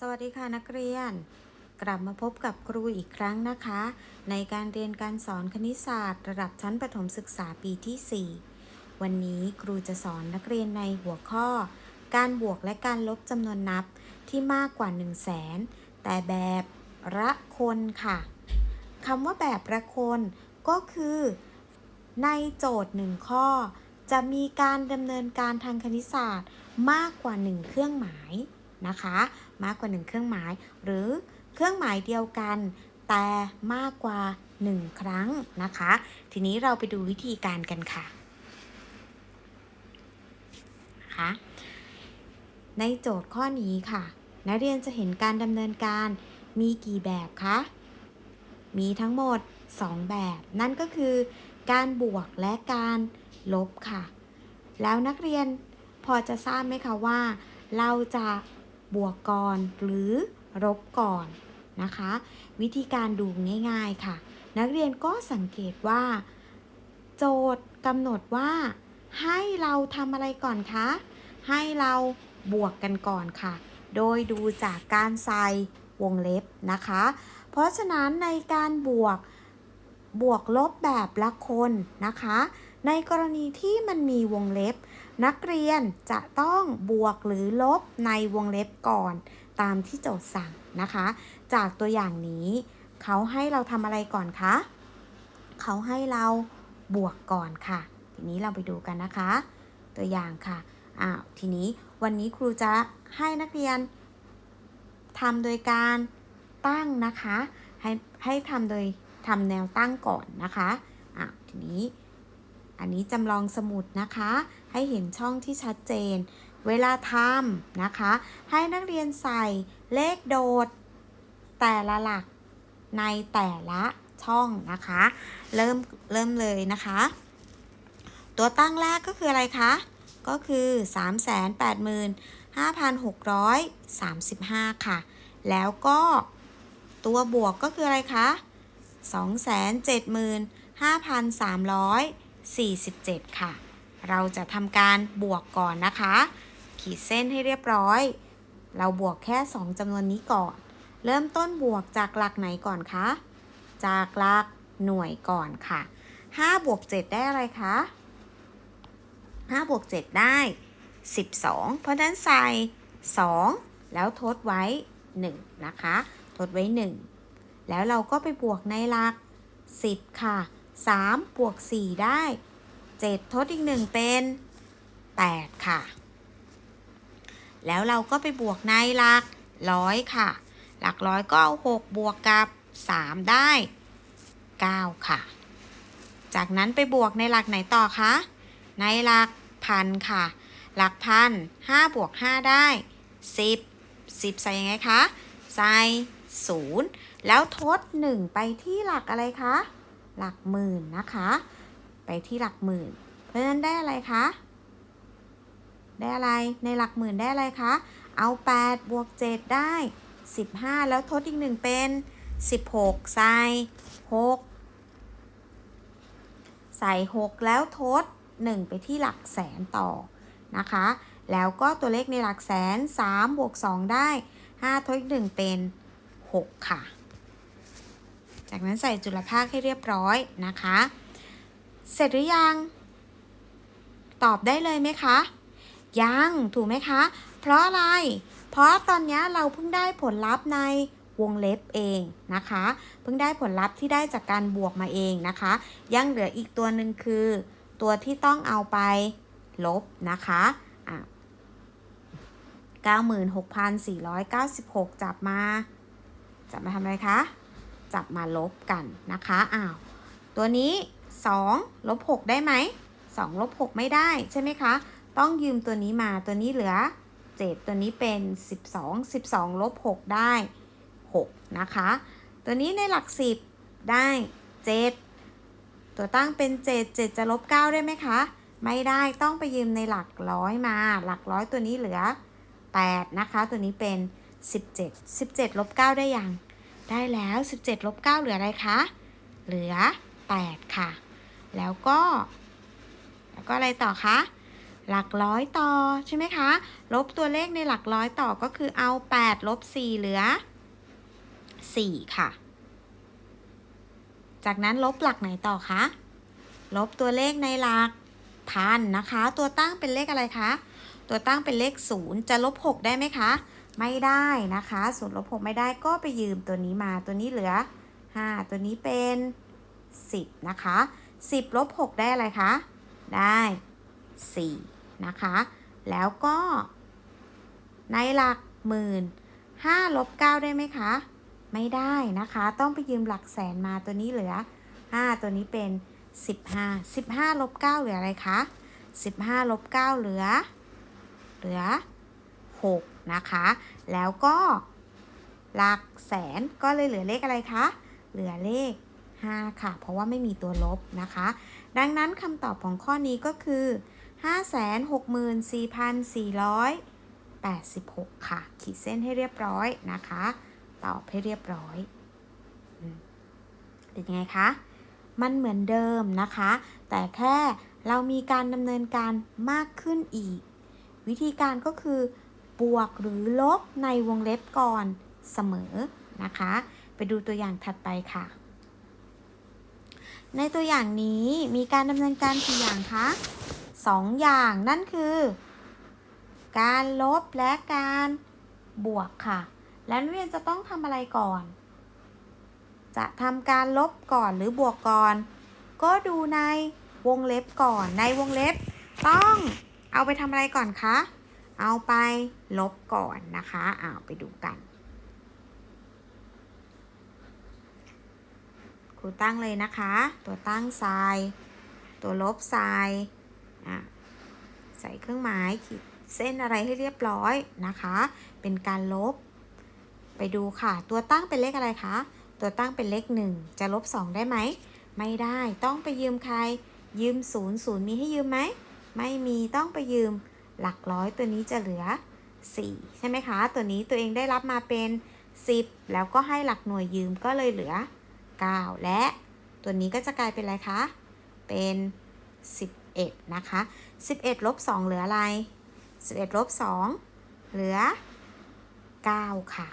สวัสดีค่ะนักเรียน กลับมาพบกับครูอีกครั้งนะคะ ในการเรียนการสอนคณิตศาสตร์ ระดับชั้นประถมศึกษาปีที่ 4 วันนี้ครูจะสอนนักเรียนในหัวข้อ การบวกและการลบจำนวนนับที่มากกว่า 1 0 0 0 0แสนแต่แบบละคนค่ะคำว่าแบบละคนก็คือ ในโจทย์หนึ่งข้อ จะมีการดำเนินการทางคณิตศาสตร์มากกว่า 1 เครื่องหมายนะคะ มากกว่า 1 เครื่องหมาย หรือเครื่องหมายเดียวกัน แต่มากกว่า 1 ครั้งนะคะ ทีนี้เราไปดูวิธีการกันค่ะนะคะในโจทย์ข้อนี้ค่ะ นักเรียนจะเห็นการดำเนินการมีกี่แบบคะ มีทั้งหมด 2 แบบ นั่นก็คือการบวกและการลบค่ะ แล้วนักเรียนพอจะทราบไหมคะว่า เราจะ บวกก่อนหรือลบก่อนนะคะ วิธีการดูง่ายๆค่ะ นักเรียนก็สังเกตว่า โจทย์กำหนดว่า ให้เราทำอะไรก่อนคะ ให้เราบวกกันก่อนค่ะ โดยดูจากการใส่วงเล็บนะคะ เพราะฉะนั้นในการบวกบวกลบแบบละคนนะคะ ในกรณีที่มันมีวงเล็บ นักเรียนจะต้องบวกหรือลบในวงเล็บก่อน ตามที่โจทย์สั่งนะคะ จากตัวอย่างนี้เขาให้เราทำอะไรก่อนคะเขาให้เราบวกก่อนค่ะ ทีนี้เราไปดูกันนะคะ ตัวอย่างค่ะอ้าวทีนี้วันนี้ครูจะให้นักเรียนทำโดยการตั้งนะคะ ให้ให้ทำโดยทำแนวตั้งก่อนนะคะอะทีนี้ อันนี้จำลองสมุดนะคะ ให้เห็นช่องที่ชัดเจน เวลาทำนะคะ ให้นักเรียนใส่เลขโดด แต่ละหลักในแต่ละช่องนะคะ เริ่มเริ่มเลยนะคะ ตัวตั้งแรกก็คืออะไรคะ ก็คือ 385,635 ค่ะ แล้วก็ตัวบวกก็คืออะไรคะ 47 ค่ะ เราจะทำการบวกก่อนนะคะ ขีดเส้นให้เรียบร้อย เราบวกแค่ 2จำนวนนี้ก่อน เริ่มต้นบวกจากหลักไหนก่อนคะ จากหลักหน่วยก่อนค่ะ5บวก7ได้อะไรคะ5บวก7ได้ 12 เพราะฉะนั้นใส่ 2 แล้วทดไว้ 1 นะคะ ทดไว้ 1 แล้วเราก็ไปบวกในหลัก 10 ค่ะ 3บวก4ได้ 7 ทดอีก 1 เป็น 8 ค่ะ แล้วเราก็ไปบวกในหลักร้อยค่ะ หลักร้อยก็เอา6บวกกับ 3 ได้ 9 ค่ะ จากนั้นไปบวกในหลักไหนต่อคะ ในหลักพันค่ะ หลักพัน5บวก5ได้ 10 10 ใส่ยังไงคะ ใส่ 0 แล้วทด 1 ไปที่หลักอะไรคะ หลักหมื่นนะคะ ไปที่หลักหมื่น เพราะฉะนั้นได้อะไรคะ ได้อะไร ในหลักหมื่นได้อะไรคะ เอา 8 บวก 7 ได้ 15 แล้วทดอีก1เป็น 16 ใส่ 6 ใส่ 6 แล้วทด 1 ไปที่หลักแสนต่อนะคะ แล้วก็ตัวเลขในหลักแสน 3 บวก 2 ได้ 5 ทดอีก1เป็น 6 ค่ะ จากนั้นใส่จุลภาคให้เรียบร้อยนะคะ เสร็จหรือยัง ตอบได้เลยไหมคะ ยังถูกไหมคะ เพราะอะไร เพราะตอนนี้เราเพิ่งได้ผลลัพธ์ในวงเล็บเองนะคะ เพิ่งได้ผลลัพธ์ที่ได้จากการบวกมาเองนะคะ ยังเหลืออีกตัวหนึ่งคือ ตัวที่ต้องเอาไปลบนะคะอะ96,496 จับมา จับมาทำอะไรคะ จับมาลบกันนะคะอ้าวตัวนี้2ลบ6ได้ไหม2ลบ6ไม่ได้ใช่ไหมคะ ต้องยืมตัวนี้มาตัวนี้เหลือ 7 ตัวนี้เป็น 12 12ลบ6ได้ 6 นะคะ ตัวนี้ในหลัก 10 ได้ 7 ตัวตั้งเป็น 7 7 จะลบ 9 ได้ไหมคะ ไม่ได้ต้องไปยืมในหลักร้อยมา หลักร้อยตัวนี้เหลือ 8 นะคะ ตัวนี้เป็น 17 17ลบ9ได้ยัง ได้แล้ว 17ลบ9เหลืออะไรคะ เหลือ 8 ค่ะ แล้วก็ แล้วก็อะไรต่อคะ หลักร้อยต่อใช่ไหมคะ ลบตัวเลขในหลักร้อยต่อก็คือเอา 8 ลบ 4 เหลือ 4 ค่ะ จากนั้นลบหลักไหนต่อคะ ลบตัวเลขในหลักพันนะคะ ตัวตั้งเป็นเลขอะไรคะ ตัวตั้งเป็นเลข 0 จะลบ 6 ได้ไหมคะ ไม่ได้นะคะศูนลบ6ไม่ได้ก็ไปยืมตัวนี้มาตัวนี้เหลือ 5 ตัวนี้เป็น 10 นะคะ 10ลบ6ได้อะไรคะ ได้4นะคะ แล้วก็ ในหลักหมื่น5ลบ9ได้ไหมคะ ไม่ได้นะคะ ต้องไปยืมหลักแสนมาตัวนี้เหลือ 5 ตัวนี้เป็น 15 15ลบ9เหลืออะไรคะ 15ลบ9เหลือ เหลือ 6 นะคะ แล้วก็หลักแสนก็เลยเหลือเลขอะไรคะ เหลือเลข 5 ค่ะ เพราะว่าไม่มีตัวลบนะคะ ดังนั้นคำตอบของข้อนี้ก็คือ 564,486 ค่ะ ขีดเส้นให้เรียบร้อยนะคะ ตอบให้เรียบร้อยเป็นยังไงคะ มันเหมือนเดิมนะคะ แต่แค่เรามีการดำเนินการมากขึ้นอีก วิธีการก็คือ บวกหรือลบในวงเล็บก่อนเสมอนะคะ ไปดูตัวอย่างถัดไปค่ะ ในตัวอย่างนี้มีการดำเนินการกี่อย่างคะสองอย่างนั่นคือ การลบและการบวกค่ะ แล้วนักเรียนจะต้องทำอะไรก่อน จะทำการลบก่อนหรือบวกก่อน ก็ดูในวงเล็บก่อนในวงเล็บ ต้องเอาไปทำอะไรก่อนคะ เอาไปลบก่อนนะคะอ้าไปดูกันครูตั้งเลยนะคะ ตัวตั้งทราย ตัวลบทรายอะใส่เครื่องหมายขีดเส้นอะไรให้เรียบร้อยนะคะ เป็นการลบ ไปดูค่ะ ตัวตั้งเป็นเลขอะไรคะ ตัวตั้งเป็นเลขหนึ่งจะลบสองได้ไหม ไม่ได้ ต้องไปยืมใคร ยืมศูนย์ศูนย์มีให้ยืมไหม ไม่มี ต้องไปยืม หลักร้อยตัวนี้จะเหลือ 4 ใช่ไหมคะ ตัวนี้ตัวเองได้รับมาเป็น 10 แล้วก็ให้หลักหน่วยยืมก็เลยเหลือ 9 และตัวนี้ก็จะกลายเป็นอะไรคะ เป็น 11 นะคะ 11ลบ2เหลืออะไร 11ลบ2เหลือ 9 ค่ะ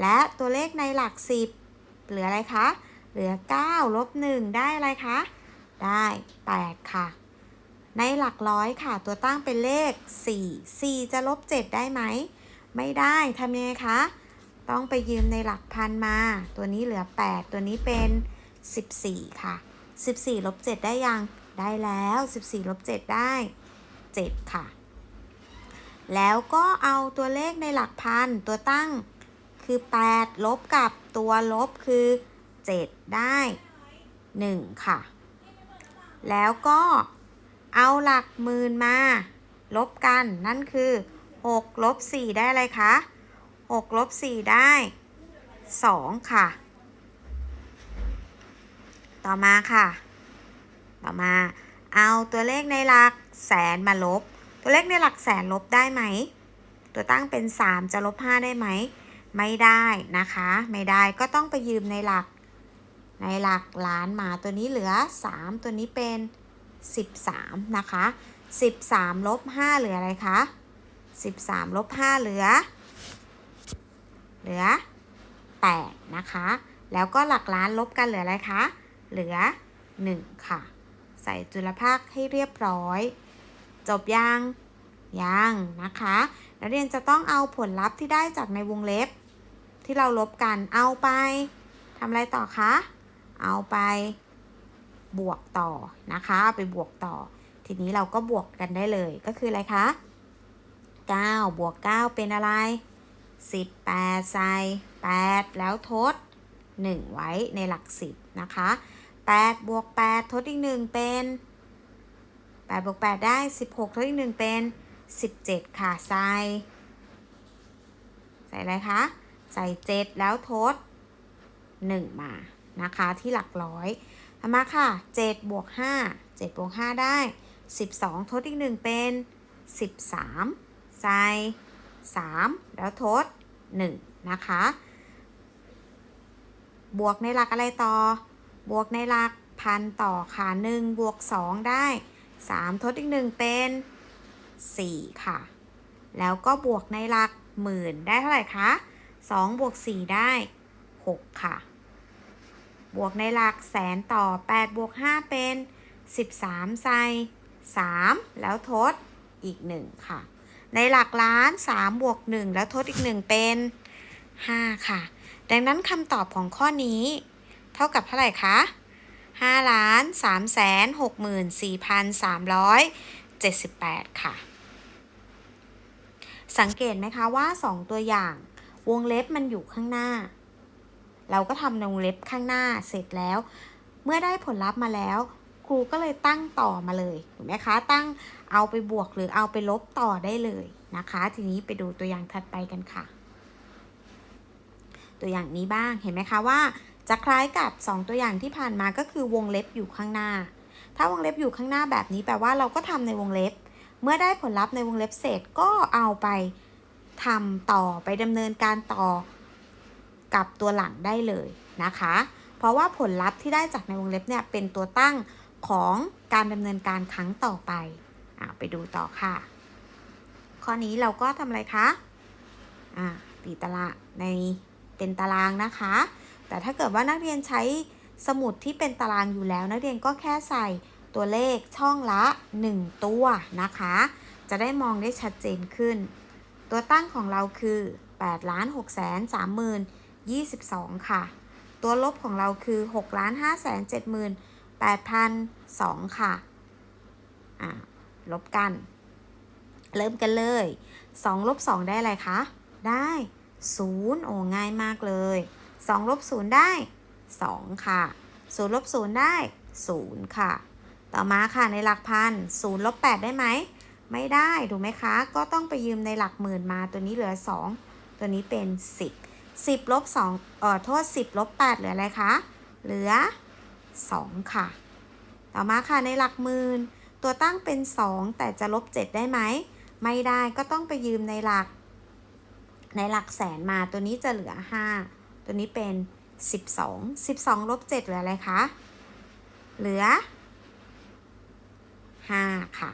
และตัวเลขในหลัก 10 เหลืออะไรคะ เหลือ 9 ลบ 1 ได้อะไรคะ ได้ 8 ค่ะ ในหลักร้อยค่ะตัวตั้งเป็นเลข 4 4 จะลบ 7 ได้ไหม ไม่ได้ทำยังไงคะ ต้องไปยืมในหลักพันมา ตัวนี้เหลือ 8 ตัวนี้เป็น 14 ค่ะ 14 ลบ 7 ได้ยัง ได้แล้ว 14 ลบ 7 ได้ 7 ค่ะ แล้วก็เอาตัวเลขในหลักพันตัวตั้งคือ 8 ลบกับตัวลบคือ 7 ได้ 1 ค่ะ แล้วก็ เอาหลักหมื่นมา ลบกันนั่นคือ6ลบ4ได้อะไรคะ6ลบ4ได้ 2 ค่ะ ต่อมาค่ะ ต่อมาเอาตัวเลขในหลักแสนมาลบ ตัวเลขในหลักแสนลบได้ไหม ตัวตั้งเป็น 3 จะลบ 5 ได้ไหม ไม่ได้นะคะ ไม่ได้ก็ต้องไปยืมในหลัก ในหลักล้านมาตัวนี้เหลือ 3 ตัวนี้เป็น 13 นะคะ 13 ลบ 5 เหลืออะไรคะ 13 ลบ 5 เหลือ เหลือ 8 นะคะ แล้วก็หลักล้านลบกันเหลืออะไรคะ เหลือ 1 ค่ะ ใส่จุลภาคให้เรียบร้อย จบยัง ยังนะคะนักเรียนจะต้องเอาผลลัพธ์ที่ได้จากในวงเล็บ ที่เราลบกันเอาไปทำอะไรต่อคะ เอาไป บวกต่อนะคะไปบวกต่อ ทีนี้เราก็บวกกันได้เลยก็คืออะไรคะ9บวก 9 เป็นอะไร 18ใส่8 แล้วทด 1 ไว้ในหลัก 10 นะคะ8บวก 8 ทดอีก 1 เป็น8บวก 8 ได้ 16 ทดอีก 1 เป็น 17 ค่ะ ใส่ ใส่อะไรคะ ใส่ 7 แล้วทด 1 มา นะคะ ที่หลักร้อย เอามาค่ะ7บวก5 7บวก5ได้ 12 ทดอีก 1 เป็น 13 ใส่ 3 แล้วทด 1 นะคะ บวกในหลักอะไรต่อ บวกในหลักพันต่อค่ะ 1 บวก 2 ได้ 3 ทดอีก 1 เป็น 4 ค่ะ แล้วก็บวกในหลักหมื่นได้เท่าไหร่คะ 2 บวก 4 ได้ 6 ค่ะ บวกในหลักแสนต่อ 8 บวก 5 เป็น 13 ใส่ 3 แล้วทดอีก 1 ค่ะ ในหลักล้าน 3 บวก 1 แล้วทดอีก 1 เป็น 5 ค่ะ ดังนั้นคำตอบของข้อนี้ เท่ากับเท่าไหร่คะ5ล้าน3แสน64,378 ค่ะ สังเกตไหมคะว่า 2 ตัวอย่าง วงเล็บมันอยู่ข้างหน้า เราก็ทำในวงเล็บข้างหน้าเสร็จแล้ว เมื่อได้ผลลัพธ์มาแล้วครูก็เลยตั้งต่อมาเลยถูกไหมคะ ตั้งเอาไปบวกหรือเอาไปลบต่อได้เลยนะคะ ทีนี้ไปดูตัวอย่างถัดไปกันค่ะ ตัวอย่างนี้บ้างเห็นไหมคะว่า จะคล้ายกับ 2 ตัวอย่างที่ผ่านมาก็คือวงเล็บอยู่ข้างหน้า ถ้าวงเล็บอยู่ข้างหน้าแบบนี้แปลว่าเราก็ทำในวงเล็บ เมื่อได้ผลลัพธ์ในวงเล็บเสร็จก็เอาไปทำต่อไปดำเนินการต่อ กับตัวหลังได้เลยนะคะ เพราะว่าผลลัพธ์ที่ได้จากในวงเล็บเนี่ยเป็นตัวตั้งของการดำเนินการครั้งต่อไปอ่าไปดูต่อค่ะ ข้อนี้เราก็ทำอะไรคะอ่าตีตารางในเป็นตารางนะคะ แต่ถ้าเกิดว่านักเรียนใช้สมุดที่เป็นตารางอยู่แล้ว นักเรียนก็แค่ใส่ตัวเลขช่องละ 1 ตัวนะคะ จะได้มองได้ชัดเจนขึ้น ตัวตั้งของเราคือ8ล้าน6แสน3หมื่น 22 ค่ะ ตัวลบของเราคือ6ล้าน5แสน7หมื่น8,002ค่ะ อ่า ลบกัน เริ่มกันเลย 2 ลบ 2 ได้อะไรคะ ได้ 0 โอ้ง่ายมากเลย 2 ลบ 0 ได้ 2 ค่ะ 0 ลบ 0 ได้ 0 ค่ะ ต่อมาค่ะในหลักพัน 0 ลบ 8 ได้ไหม ไม่ได้ ถูกไหมคะ ก็ต้องไปยืมในหลักหมื่นมาตัวนี้เหลือ 2 ตัวนี้เป็น 10 10ลบ2เอ่อโทษ 10ลบ8เหลืออะไรคะ เหลือ 2 ค่ะ ต่อมาค่ะในหลักหมื่นตัวตั้งเป็น 2 แต่จะลบ 7 ได้ไหม ไม่ได้ก็ต้องไปยืมในหลัก ในหลักแสนมาตัวนี้จะเหลือ 5 ตัวนี้เป็น 12 12ลบ7เหลืออะไรคะ เหลือ 5 ค่ะ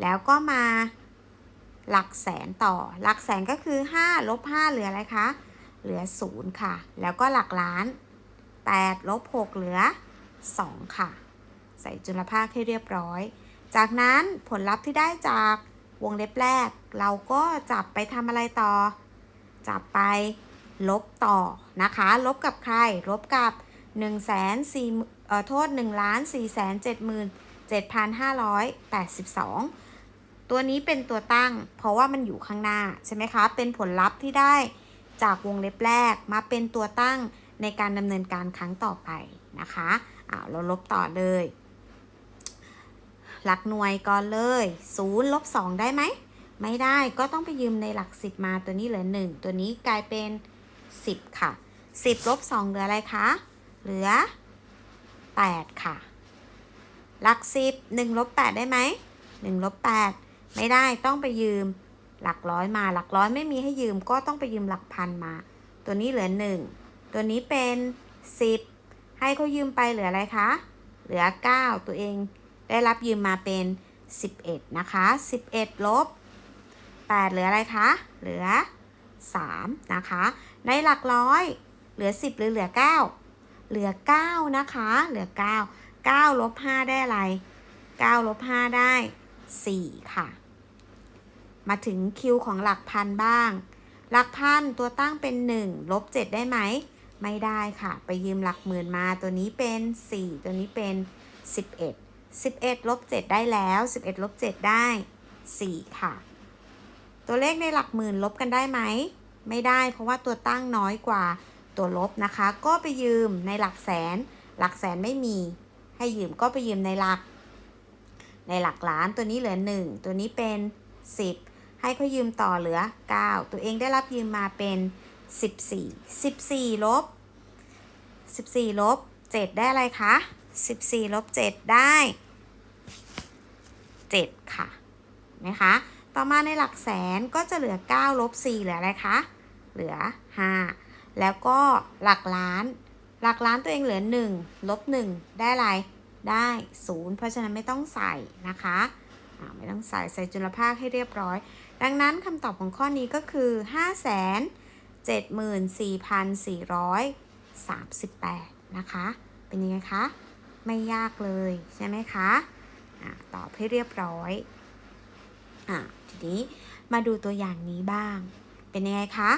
แล้วก็มาหลักแสนต่อ หลักแสนก็คือ 5 ลบ 5 เหลืออะไรคะ เหลือ 0 ค่ะ แล้วก็หลักล้าน 8 ลบ 6 เหลือ 2 ค่ะ ใส่จุลภาคให้เรียบร้อย จากนั้นผลลัพธ์ที่ได้จากวงเล็บแรก เราก็จับไปทำอะไรต่อ จับไปลบต่อนะคะ ลบกับใคร ลบกับ1นึ่งแสนสี่เอ่อโทษ1ล้าน4แสน7หมื่น7,582 ตัวนี้เป็นตัวตั้ง เพราะว่ามันอยู่ข้างหน้า ใช่ไหมคะ เป็นผลลัพธ์ที่ได้ จากวงเล็บแรกมาเป็นตัวตั้งในการดำเนินการครั้งต่อไปนะคะอ้าวเราลบต่อเลย หลักหน่วยก่อนเลย0ลบ2ได้ไหม ไม่ได้ก็ต้องไปยืมในหลัก 10 มาตัวนี้เหลือ 1 ตัวนี้กลายเป็น 10 ค่ะ 10ลบ2เหลืออะไรคะ เหลือ 8 ค่ะ หลัก 10 1ลบ8ได้ไหม1ลบ8ไม่ได้ต้องไปยืม หลักร้อยมาหลักร้อยไม่มีให้ยืมก็ต้องไปยืมหลักพันมา ตัวนี้เหลือ 1 ตัวนี้เป็น 10 ให้เขายืมไปเหลืออะไรคะ เหลือ 9 ตัวเองได้รับยืมมาเป็น 11 นะคะ 11 ลบ 8 เหลืออะไรคะ เหลือ 3 นะคะ ในหลักร้อยเหลือ 10 หรือเหลือ 9 เหลือ 9 นะคะ เหลือ 9 9ลบ5ได้อะไร9ลบ5ได้ 4 ค่ะ มาถึงคิวของหลักพันบ้าง หลักพันตัวตั้งเป็น 1 ลบ 7 ได้ไหม ไม่ได้ค่ะ ไปยืมหลักหมื่นมาตัวนี้เป็น 4 ตัวนี้เป็น 11 11ลบ7ได้แล้ว 11ลบ7ได้ 4 ค่ะ ตัวเลขในหลักหมื่นลบกันได้ไหม ไม่ได้เพราะว่าตัวตั้งน้อยกว่าตัวลบนะคะ ก็ไปยืมในหลักแสน หลักแสนไม่มี ให้ยืมก็ไปยืมในหลัก ในหลักล้านตัวนี้เหลือ 1 ตัวนี้เป็น 10 ให้เขายืมต่อเหลือ 9 ตัวเองได้รับยืมมาเป็น 14 14ลบ14ลบ7ได้อะไรคะ 14ลบ7ได้ 7 ค่ะนะคะ ต่อมาในหลักแสนก็จะเหลือ9ลบ4เหลืออะไรคะ เหลือ 5 แล้วก็หลักล้าน หลักล้านตัวเองเหลือ1ลบ1ได้อะไร ได้ 0 เพราะฉะนั้นไม่ต้องใส่นะคะ ไม่ต้องใส่ใส่จุลภาคให้เรียบร้อย ดังนั้นคำตอบของข้อนี้ก็คือ 5 7 4 4 3 8 นะคะ เป็นยังไงคะ ไม่ยากเลยใช่ไหมคะอ่าตอบให้เรียบร้อยอทีนี้มาดูตัวอย่างนี้บ้าง เป็นยังไงคะ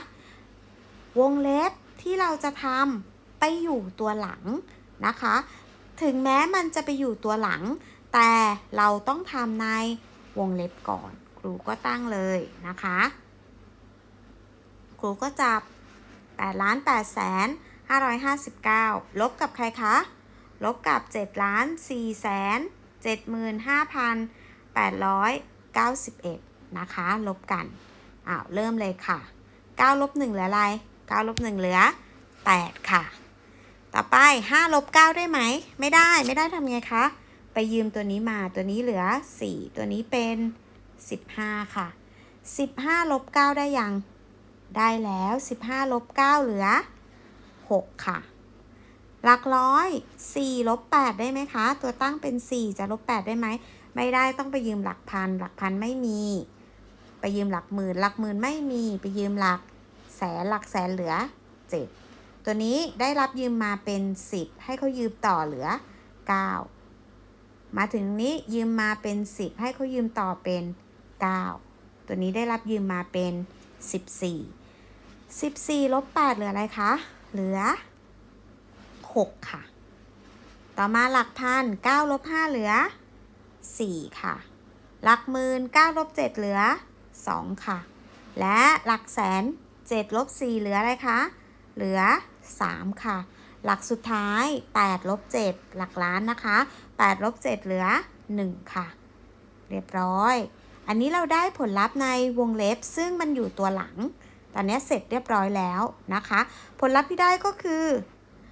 วงเล็บที่เราจะทำไปอยู่ตัวหลังนะคะ ถึงแม้มันจะไปอยู่ตัวหลัง แต่เราต้องทำในวงเล็บก่อน รูก็ตั้งเลยนะคะ ครูก็จับ8ล้าน8แสน559 ลบกับใครคะ ลบกับ7ล้าน4แสน75,891 นะคะ ลบกันอ้าวเริ่มเลยค่ะ9ลบ1เหลืออะไร9ลบ1เหลือ 8 ค่ะ ต่อไป5ลบ9ได้ไหม ไม่ได้ ไม่ได้ทำไงคะ ไปยืมตัวนี้มา ตัวนี้เหลือ 4 ตัวนี้เป็น 15 ค่ะ 15ลบ9ได้ยัง ได้แล้ว 15ลบ9เหลือ 6 ค่ะ หลักร้อย4ลบ8ได้ไหมคะ ตัวตั้งเป็น 4 จะลบ 8 ได้ไหม ไม่ได้ต้องไปยืมหลักพัน หลักพันไม่มี ไปยืมหลักหมื่น หลักหมื่นไม่มี ไปยืมหลักแสน หลักแสนเหลือ 7 ตัวนี้ได้รับยืมมาเป็น 10 ให้เขายืมต่อเหลือ 9 มาถึงนี้ยืมมาเป็น 10 ให้เขายืมต่อเป็น 9 ตัวนี้ได้รับยืมมาเป็น 14 14ลบ8เหลืออะไรคะ เหลือ 6 ค่ะ ต่อมาหลักพัน9ลบ5เหลือ 4 ค่ะ หลักหมื่น9ลบ7เหลือ 2 ค่ะ และหลักแสน7ลบ4เหลืออะไรคะ เหลือ 3 ค่ะหลักสุดท้าย8ลบ7หลักล้านนะคะ8ลบ7เหลือ 1 ค่ะ เรียบร้อย อันนี้เราได้ผลลัพธ์ในวงเล็บซึ่งมันอยู่ตัวหลัง ตอนนี้เสร็จเรียบร้อยแล้วนะคะ ผลลัพธ์ที่ได้ก็คือ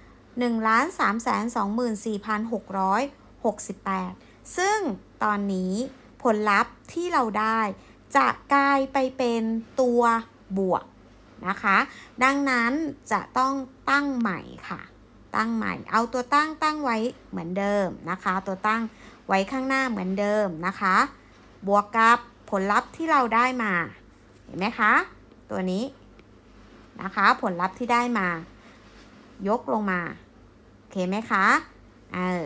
1ล้าน3แสน24,668 ซึ่งตอนนี้ผลลัพธ์ที่เราได้จะกลายไปเป็นตัวบวกนะคะ ดังนั้นจะต้องตั้งใหม่ค่ะ ตั้งใหม่ เอาตัวตั้งตั้งไว้เหมือนเดิมนะคะ ตัวตั้งไว้ข้างหน้าเหมือนเดิมนะคะ บวกกับผลลัพธ์ที่เราได้มา เห็นไหมคะ ตัวนี้นะคะผลลัพธ์ที่ได้มา ยกลงมา โอเคไหมคะ เออ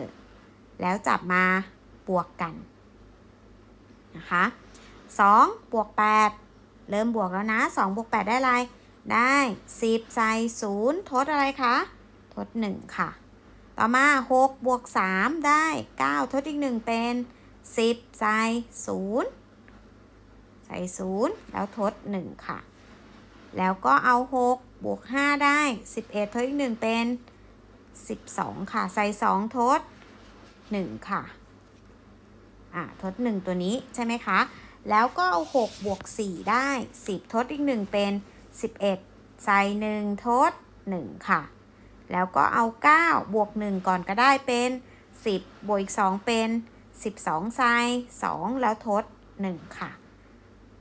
แล้วจับมาบวกกัน นะคะ2บวก 8 เริ่มบวกแล้วนะ2บวก 8 ได้อะไร ได้ 10 ใส่ 0 ทดอะไรคะ ทด 1 ค่ะ ต่อมา 6 บวก 3 ได้ 9 ทดอีก 1 เป็น 10 ใส่0ใส่0แล้วทด 1 ค่ะ แล้วก็เอา 6 บวก 5 ได้ 11 ทดอีก 1 เป็น 12 ค่ะ ใส่ 2 ทด 1 ค่ะ อ่าทด 1 ตัวนี้ใช่ไหมคะ แล้วก็เอา 6 บวก 4 ได้ 10 ทดอีก 1 เป็น 11 ใส่ 1 ทด 1 ค่ะ แล้วก็เอา 9 บวก 1 ก่อนก็ได้เป็น 10 บวกอีก 2 เป็น 12ใส่2แล้วทด 1 ค่ะ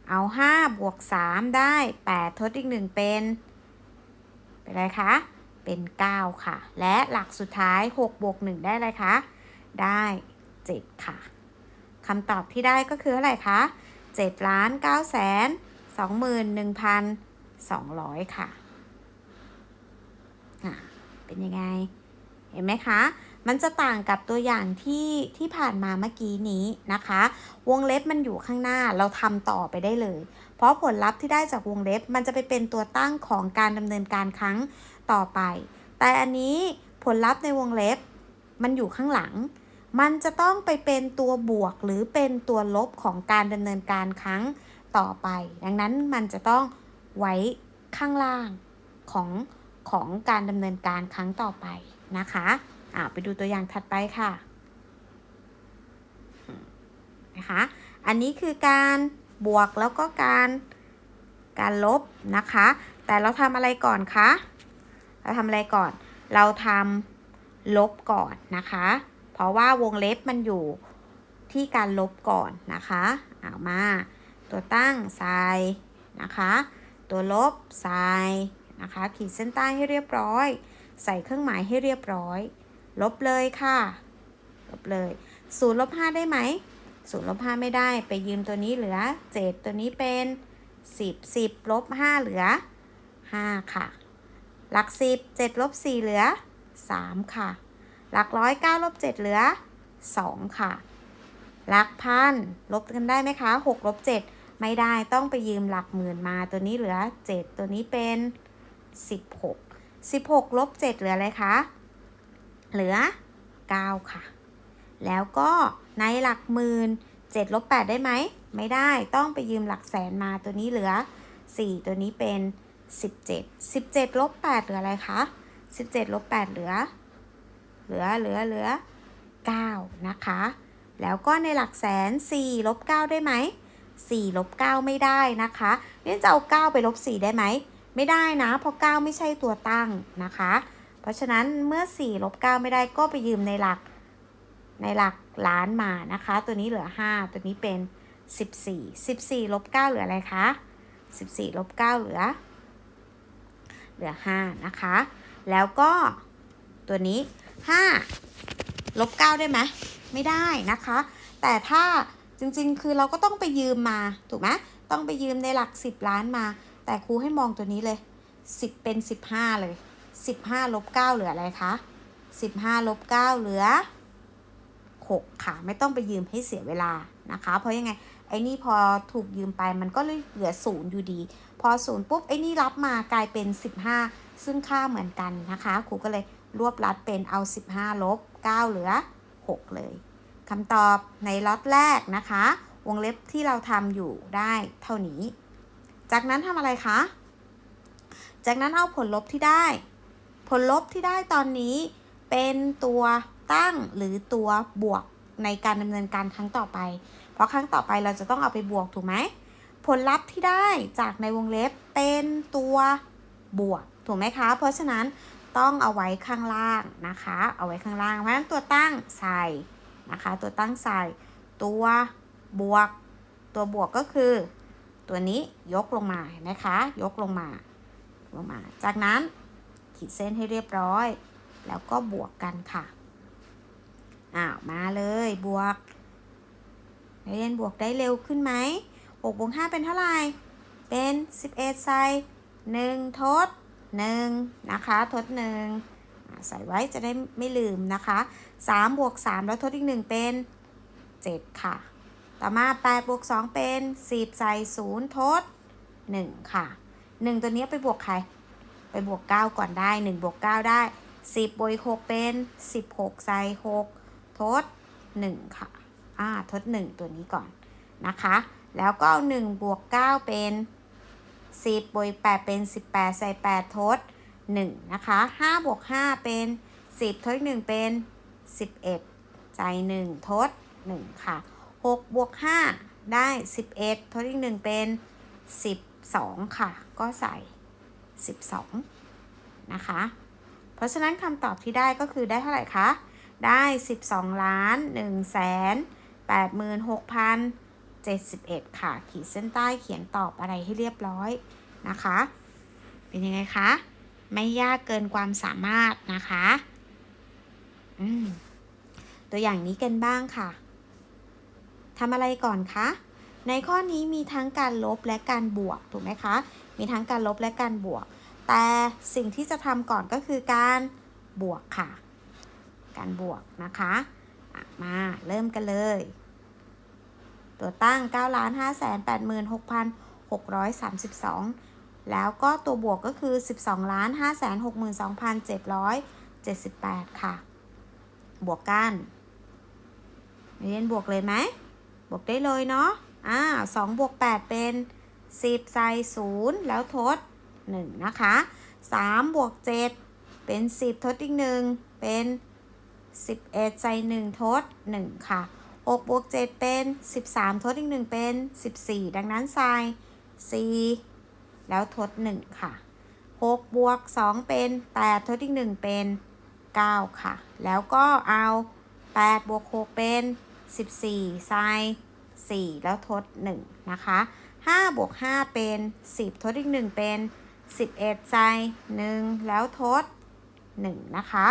เอา 5 บวก 3 ได้ 8 ทดอีก 1 เป็น เป็นอะไรคะ เป็น 9 ค่ะ และหลักสุดท้าย 6 บวก 1 ได้อะไรคะ ได้ 7 ค่ะคำตอบที่ได้ก็คือเท่าไรคะ7ล้าน9แสน21,200 ค่ะอะเป็นยังไง เห็นไหมคะ มันจะต่างกับตัวอย่างที่ที่ผ่านมาเมื่อกี้นี้นะคะ วงเล็บมันอยู่ข้างหน้าเราทำต่อไปได้เลย เพราะผลลัพธ์ที่ได้จากวงเล็บมันจะไปเป็นตัวตั้งของการดำเนินการครั้งต่อไป แต่อันนี้ผลลัพธ์ในวงเล็บมันอยู่ข้างหลัง มันจะต้องไปเป็นตัวบวกหรือเป็นตัวลบของการดำเนินการครั้งต่อไป ดังนั้นมันจะต้องไว้ข้างล่างของของการดำเนินการครั้งต่อไปนะคะ อ่าไปดูตัวอย่างถัดไปค่ะนะคะ อันนี้คือการบวกแล้วก็การการลบนะคะ แต่เราทำอะไรก่อนคะ เราทำอะไรก่อน เราทำลบก่อนนะคะ เพราะว่าวงเล็บมันอยู่ที่การลบก่อนนะคะเอามา ตัวตั้งใส่นะคะ ตัวลบใส่นะคะ ขีดเส้นใต้ให้เรียบร้อย ใส่เครื่องหมายให้เรียบร้อย ลบเลยค่ะ ลบเลยศูนย์ลบห้าได้ไหมศูนย์ลบห้าไม่ได้ไปยืมตัวนี้เหลือเจ็ดตัวนี้เป็นสิบสิบลบห้าเหลือห้าค่ะ หลักสิบเจ็ดลบสี่เหลือสามค่ะ หลักร้อยเก้าลบเจ็ดเหลือสองค่ะ หลักพันลบกันได้ไหมคะหกลบเจ็ดไม่ได้ต้องไปยืมหลักหมื่นมาตัวนี้เหลือเจ็ดตัวนี้เป็นสิบหกสิบหกลบเจ็ดเหลืออะไรคะ เหลือเก้าค่ะ แล้วก็ในหลักหมื่นเจ็ดลบแปดได้ไหม ไม่ได้ต้องไปยืมหลักแสนมาตัวนี้เหลือสี่ตัวนี้เป็นสิบเจ็ดสิบเจ็ดลบแปดเหลืออะไรคะสิบเจ็ดลบแปดเหลือ เหลือเหลือเหลือเก้านะคะ แล้วก็ในหลักแสนสี่ลบเก้าได้ไหมสี่ลบเก้าไม่ได้นะคะเนี่จะเอาเก้าไปลบสี่ได้ไหม ไม่ได้นะ เพราะเก้าไม่ใช่ตัวตั้งนะคะ ราะฉะนั้นเมื่อ4ลบ9ไม่ได้ก็ไปยืมในหลักในหลักล้านมานะคะ ตัวนี้เหลือ 5 ตัวนี้เป็น 14 14ลบ9เหลืออะไรคะ14ลบ9เหลือ เหลือ 5 นะคะ แล้วก็ตัวนี้ 5 ลบ 9 ได้ไหมไม่ได้นะคะ แต่ถ้าจริงๆ คือเราก็ต้องไปยืมมา ถูกไหมต้องไปยืมในหลัก 10 ล้านมา แต่ครูให้มองตัวนี้เลย 10 เป็น 15 เลย 15ลบ9เหลืออะไรคะ 15ลบ9เหลือ 6 ค่ะ ไม่ต้องไปยืมให้เสียเวลานะคะ เพราะยังไง ไอ้นี่พอถูกยืมไปมันก็เลยเหลือศูนย์อยู่ดี พอศูนย์ปุ๊บ ไอ้นี่รับมากลายเป็น 15 ซึ่งค่าเหมือนกันนะคะครูก็เลยรวบรัดเป็นเอา 15ลบ9เหลือ 6 เลยคำตอบในล็อตแรกนะคะ วงเล็บที่เราทำอยู่ได้เท่านี้ จากนั้นทำอะไรคะ จากนั้นเอาผลลบที่ได้ ผลลบที่ได้ตอนนี้เป็นตัวตั้งหรือตัวบวกในการดำเนินการครั้งต่อไป เพราะครั้งต่อไปเราจะต้องเอาไปบวกถูกไหม ผลลัพธ์ที่ได้จากในวงเล็บเป็นตัวบวกถูกไหมคะ เพราะฉะนั้นต้องเอาไว้ข้างล่างนะคะ เอาไว้ข้างล่าง เพราะฉะนั้นตัวตั้งใส่นะคะ ตัวตั้งใส่ ตัวบวก ตัวบวกก็คือ ตัวนี้ยกลงมาเห็นไหมคะ ยกลงมา ลงมา จากนั้น ขีดเส้นให้เรียบร้อย แล้วก็บวกกันค่ะอ้าวมาเลยบวกนักเรียนบวกได้เร็วขึ้นไหม6บวก5เป็นเท่าไหร่ เป็น 11 ใส่ 1 ทด 1 นะคะ ทด1อ่าใส่ไว้จะได้ไม่ลืมนะคะ3บวก3แล้วทดอีก 1 เป็น 7 ค่ะ ต่อมา8บวก2เป็น 10 ใส่ 0 ทด 1 ค่ะ 1 ตัวนี้ไปบวกใคร บวก 9 ก่อนได้ 1 บวก 9 ได้ 10บวก6เป็น 16 ใส่ 6 ทด 1 ค่ะอ่าทด 1 ตัวนี้ก่อนนะคะ แล้วก็ 1 บวก 9 เป็น 10บวก8เป็น 18 ใส่ 8 ทด 1 นะคะ5บวก 5 เป็น 10 ทด 1 เป็น 11 ใส่ 1 ทด 1 ค่ะ6บวก 5 ได้ 11 ทดอีก 1 เป็น 12 ค่ะ ก็ใส่ 12 นะคะ เพราะฉะนั้นคำตอบที่ได้ก็คือได้เท่าไหร่คะ ได้ 12ล้าน1แสน86,071 ค่ะ ขีดเส้นใต้เขียนตอบอะไรให้เรียบร้อยนะคะ เป็นยังไงคะ ไม่ยากเกินความสามารถนะคะอืมตัวอย่างนี้กันบ้างค่ะทำอะไรก่อนคะ ในข้อนี้มีทั้งการลบและการบวก ถูกไหมคะ มีทั้งการลบและการบวก แต่สิ่งที่จะทำก่อนก็คือการบวกค่ะ การบวกนะคะมาเริ่มกันเลย ตัวตั้ง 9 5 8 6 6 3 2 แล้วก็ตัวบวกก็คือ 12 5 6 2 7 7 8 ค่ะ บวกกันเรียนบวกเลยไหมบวกได้เลยเนาะอ่าสองบวกแปดเป็น สิบใส่ศูนย์แล้วทดหนึ่งนะคะสามบวกเจ็ดเป็นสิบทดอีกหนึ่งเป็นสิบเอใส่หนึ่งทดหนึ่งค่ะหกบวกเจ็ดเป็นสิบสามทดอีกหนึ่งเป็นสิบสี่ดังนั้นใส่สี่แล้วทดหนึ่งค่ะหกบวกสองเป็นแปดทดอีกหนึ่งเป็นเก้าค่ะ แล้วก็เอาแปดบวกหกเป็นสิบสี่ใส่สี่แล้วทดหนึ่งนะคะ ห้าบวกห้าเป็นสิบทดอีกหนึ่งเป็นสิบเอ็ดใส่หนึ่งแล้วทดหนึ่งนะคะ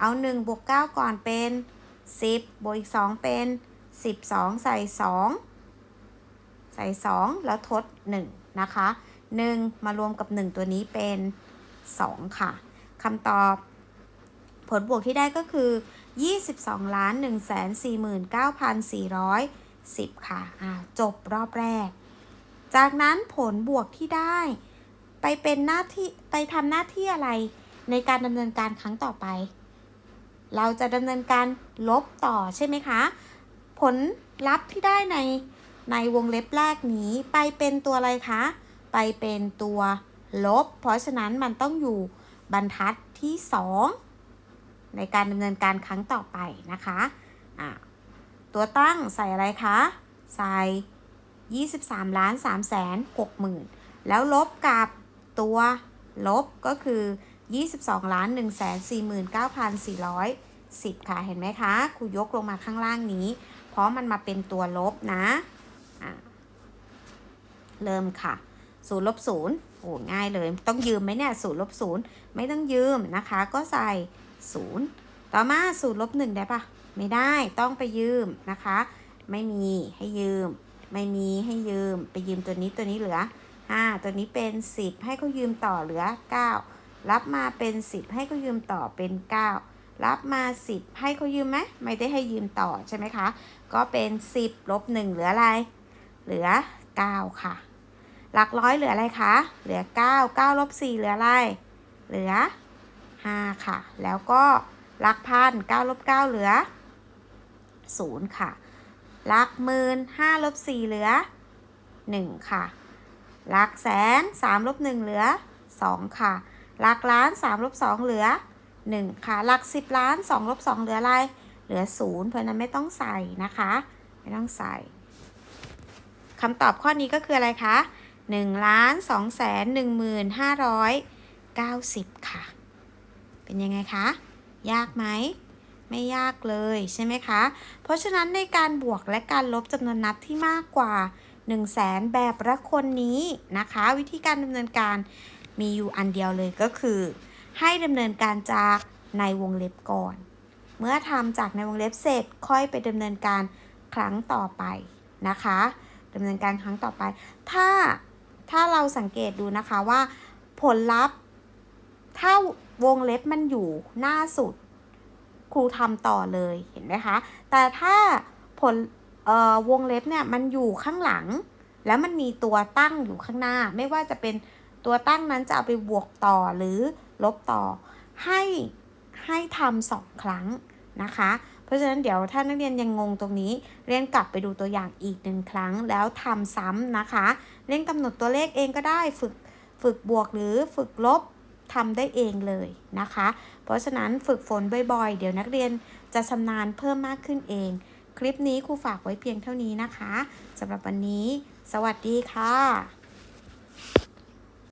เอาหนึ่งบวกเก้าก่อนเป็นสิบบวกอีกสองเป็น 12 ใส่ 2 ใส่ 2 แล้วทด 1 นะคะ 1 มารวมกับ 1 ตัวนี้เป็น 2 ค่ะคำตอบ ผลบวกที่ได้ก็คือ 22ล้าน1 4 9 4 10 ค่ะ อ่า จบรอบแรก จากนั้นผลบวกที่ได้ ไปเป็นหน้าที่ไปทำหน้าที่อะไรในการดำเนินการครั้งต่อไป เราจะดำเนินการลบต่อใช่ไหมคะ ผลลัพธ์ที่ได้ในในวงเล็บแรกนี้ไปเป็นตัวอะไรคะ ไปเป็นตัวลบ เพราะฉะนั้นมันต้องอยู่บรรทัดที่ 2 ในการดำเนินการครั้งต่อไปนะคะะตัวตั้งใส่อะไรคะ ใส่ 23ล้าน3แสน6หมื่นแล้วลบกับตัวลบก็คือ 22ล้าน1 4 9 4 10 ค่ะ เห็นไหมคะครูยกลงมาข้างล่างนี้ เพราะมันมาเป็นตัวลบนะะเริ่มค่ะศูนย์ลบศูนย์โอ้ง่ายเลย ต้องยืมไหมเนี่ยศูนย์ลบศูนย์ไม่ต้องยืมนะคะ ก็ใส่ศูนย์ต่อมาศูนย์ลบหนึ่งได้ปะไม่ได้ต้องไปยืมนะคะ ไม่มีให้ยืม ไม่มีให้ยืมไปยืมตัวนี้ตัวนี้เหลือ 5 ตัวนี้เป็น 10 ให้เขายืมต่อเหลือ 9 รับมาเป็น 10 ให้เขายืมต่อเป็น 9 รับมา 10 ให้เขายืมไหมไม่ได้ให้ยืมต่อใช่ไหมคะ ก็เป็น 10ลบ1เหลืออะไร เหลือ 9 ค่ะ หลักร้อยเหลืออะไรคะ เหลือ 9 9ลบ4เหลืออะไร เหลือ 5 ค่ะ แล้วก็หลักพัน9ลบ9เหลือ 0 ค่ะ หลักหมื่น5ลบ4เหลือ1ค่ะ หลักแสน3ลบ1เหลือ2ค่ะ หลักล้าน3ลบ2เหลือ1ค่ะ หลัก10ล้าน2ลบ2เหลืออะไร เหลือ0เพราะนั้นไม่ต้องใส่นะคะ ไม่ต้องใส่คำตอบข้อนี้ก็คืออะไรคะ1ล้าน2แสน1 5 90ค่ะ เป็นยังไงคะ ยากไหม ไม่ยากเลยใช่ไหมคะ เพราะฉะนั้นในการบวกและการลบจำนวนนับที่มากกว่า 1 0 0 0 0แสนแบบละคนนี้นะคะ วิธีการดำเนินการมีอยู่อันเดียวเลยก็คือ ให้ดำเนินการจากในวงเล็บก่อน เมื่อทำจากในวงเล็บเสร็จค่อยไปดำเนินการครั้งต่อไปนะคะดำเนินการครั้งต่อไป ถ้าถ้าเราสังเกตดูนะคะว่าผลลัพธ์ ถ้าวงเล็บมันอยู่หน้าสุด ครูทำต่อเลยเห็นไหมคะ แต่ถ้าผลเอ่อวงเล็บเนี่ยมันอยู่ข้างหลัง แล้วมันมีตัวตั้งอยู่ข้างหน้า ไม่ว่าจะเป็นตัวตั้งนั้นจะเอาไปบวกต่อหรือลบต่อ ให้ให้ทำสองครั้งนะคะ เพราะฉะนั้นเดี๋ยวถ้านักเรียนยังงงตรงนี้ เรียนกลับไปดูตัวอย่างอีกหนึ่งครั้งแล้วทำซ้ำนะคะ เล่นกำหนดตัวเลขเองก็ได้ฝึกฝึกบวกหรือฝึกลบ ทำได้เองเลยนะคะ เพราะฉะนั้นฝึกฝนบ่อยๆ เดี๋ยวนักเรียนจะชำนาญเพิ่มมากขึ้นเอง คลิปนี้ครูฝากไว้เพียงเท่านี้นะคะสำหรับวันนี้ สวัสดีค่ะ